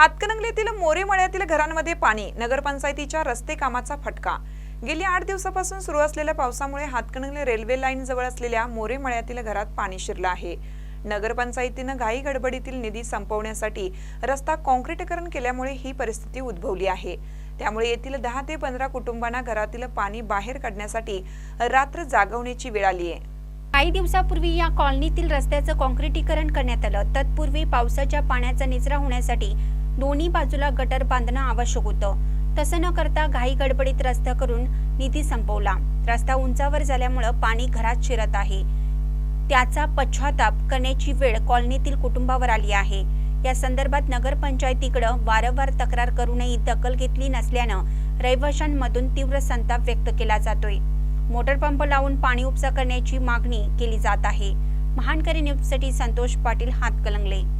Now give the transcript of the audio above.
हातकणंगलेतील मोरे मळ्यातील घरांमध्ये पाणी नगरपंचायतीच्या रस्ते कामाचा फटका. गेली आठ दिवसापासून सुरू असलेल्या पावसामुळे हातकणंगले रेल्वे लाईन जवळ असलेल्या मोरे मळ्यातील घरात पाणी शिरलं आहे. नगरपंचायतीनं घाई गडबडीतील निधी संपवण्यासाठी रस्ता काँक्रिटीकरण केल्यामुळे ही परिस्थिती उद्भवली आहे. त्यामुळे येथील दहा ते पंधरा कुटुंबांना घरातील पाणी बाहेर काढण्यासाठी रात्र जागवण्याची वेळ आली आहे. काही दिवसापूर्वी या कॉलनीतील रस्त्याचं काँक्रिटीकरण करण्यात आलं. तत्पूर्वी पावसाच्या पाण्याचा निचरा होण्यासाठी दोन्ही बाजूला गटर बांधणं आवश्यक होतं. तसं न करता घाई गडबडीत रस्ता करून निधी संपवला. रस्ता उंचावर झाल्यामुळं पाणी घरात शिरत आहे. त्याचा पश्चाताप करण्याची वेळ कॉलनीतील कुटुंबावर आली आहे. या संदर्भात नगरपंचायतीकडं वारंवार तक्रार करूनही दखल घेतली नसल्यानं रहिवाशांमधून तीव्र संताप व्यक्त केला जातोय. मोटर पंप लावून पाणी उपसा करण्याची मागणी केली जात आहे. महानकरी न्यूजसाठी संतोष पाटील हातकलंगले.